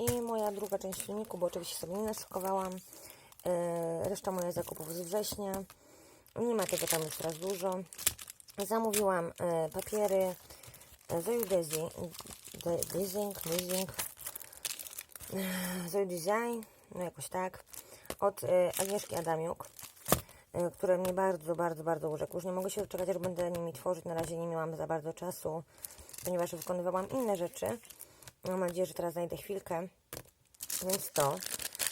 I moja druga część filmiku, bo oczywiście sobie nie naskowałam. Yy, reszta moich zakupów z września. Nie ma tego tam już teraz dużo. Zamówiłam y, papiery Dezi, de, Design, Design, Design, no jakoś tak, od Agnieszki Adamiuk, które mnie bardzo, bardzo, bardzo urzekł. Już nie mogę się doczekać, aż będę nimi tworzyć. Na razie nie miałam za bardzo czasu, ponieważ wykonywałam inne rzeczy. Mam nadzieję, że teraz znajdę chwilkę. Więc to.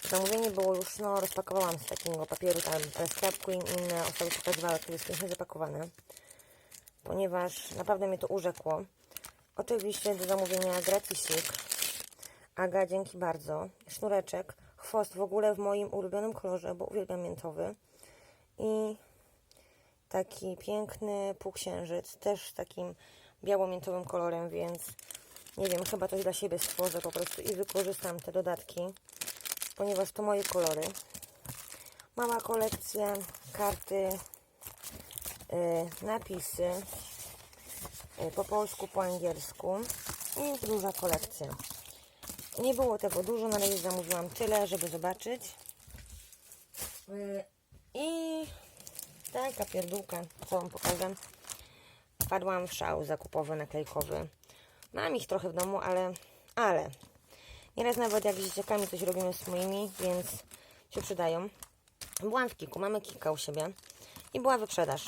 Zamówienie było już, no rozpakowałam z takiego papieru, tam Queen i inne osoby pokazywały, to jest pięknie zapakowane. Ponieważ naprawdę mnie to urzekło. Oczywiście do zamówienia gratisik. Aga, dzięki bardzo. Sznureczek, chwost w ogóle w moim ulubionym kolorze, bo uwielbiam miętowy. I taki piękny półksiężyc, też takim biało-miętowym kolorem, więc nie wiem, chyba coś dla siebie stworzę po prostu i wykorzystam te dodatki, ponieważ to moje kolory. Mała kolekcja, karty, y, napisy y, po polsku, po angielsku i duża kolekcja. Nie było tego dużo, na razie zamówiłam tyle, żeby zobaczyć. Y, I taka pierdółka, co Wam pokażę. Wpadłam w szał zakupowy, naklejkowy. Mam ich trochę w domu, ale, ale nieraz nawet jak z dzieciakami coś robimy z moimi, więc się przydają. Byłam w Kiku, mamy Kika u siebie i była wyprzedaż.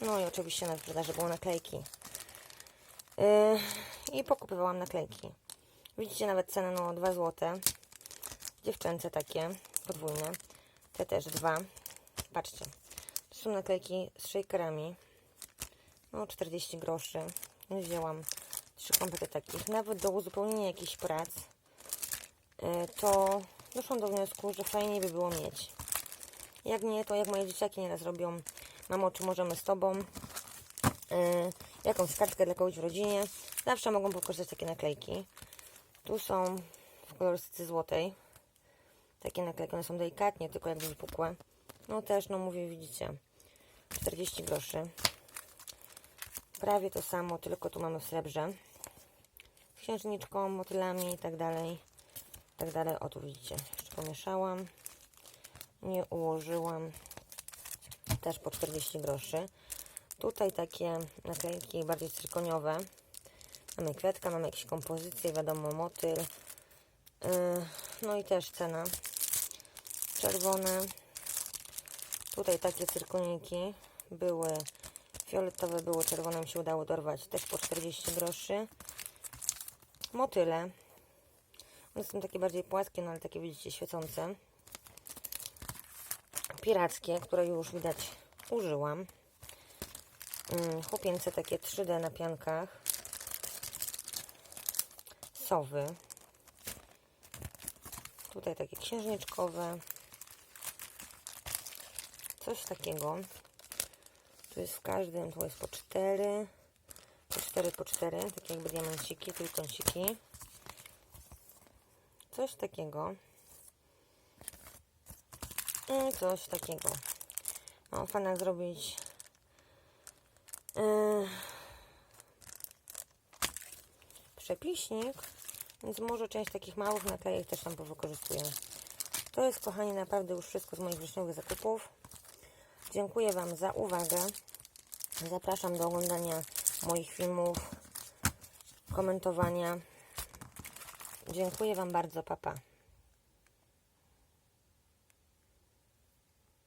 No i oczywiście na wyprzedaży były naklejki. Yy, I pokupywałam naklejki. Widzicie nawet cenę, no 2 zł. Dziewczęce takie, podwójne. Te też dwa. Patrzcie. To są naklejki z shakerami. No 40 groszy. Wzięłam trzy komplety takich. Nawet do uzupełnienia jakichś prac, yy, to doszłam do wniosku, że fajniej by było mieć. Jak nie, to jak moje dzieciaki nieraz robią, mamo, czy możemy z Tobą, yy, jakąś kartkę dla kogoś w rodzinie, zawsze mogą wykorzystać takie naklejki. Tu są w kolorystyce złotej. Takie naklejki, one są delikatnie, tylko jakby wypukłe. No też, no mówię, widzicie, 40 groszy. Prawie to samo, tylko tu mamy w srebrze. Z księżniczką, motylami i tak dalej. Tak dalej. O, tu widzicie, jeszcze pomieszałam. Nie ułożyłam. Też po 40 groszy. Tutaj takie naklejki bardziej cykoniowe. Mamy kwiatka, mamy jakieś kompozycje, wiadomo, motyl. Yy, no i też cena. Czerwone. Tutaj takie cyrkoniki były fioletowe, było czerwone, mi się udało dorwać też po 40 groszy. Motyle. One są takie bardziej płaskie, no ale takie widzicie świecące. Pirackie, które już widać użyłam. Yy, chłopięce takie 3D na piankach sowy. Tutaj takie księżniczkowe. Coś takiego. Tu jest w każdym, tu jest po 4. Po 4, po 4. Takie jakby diamenciki, trójkąciki. Coś takiego. I coś takiego. Mam fajnie zrobić yy, przepiśnik, więc może część takich małych naklejek też tam wykorzystuję. To jest, kochani, naprawdę już wszystko z moich wrześniowych zakupów. Dziękuję Wam za uwagę. Zapraszam do oglądania moich filmów, komentowania. Dziękuję Wam bardzo, papa. Pa.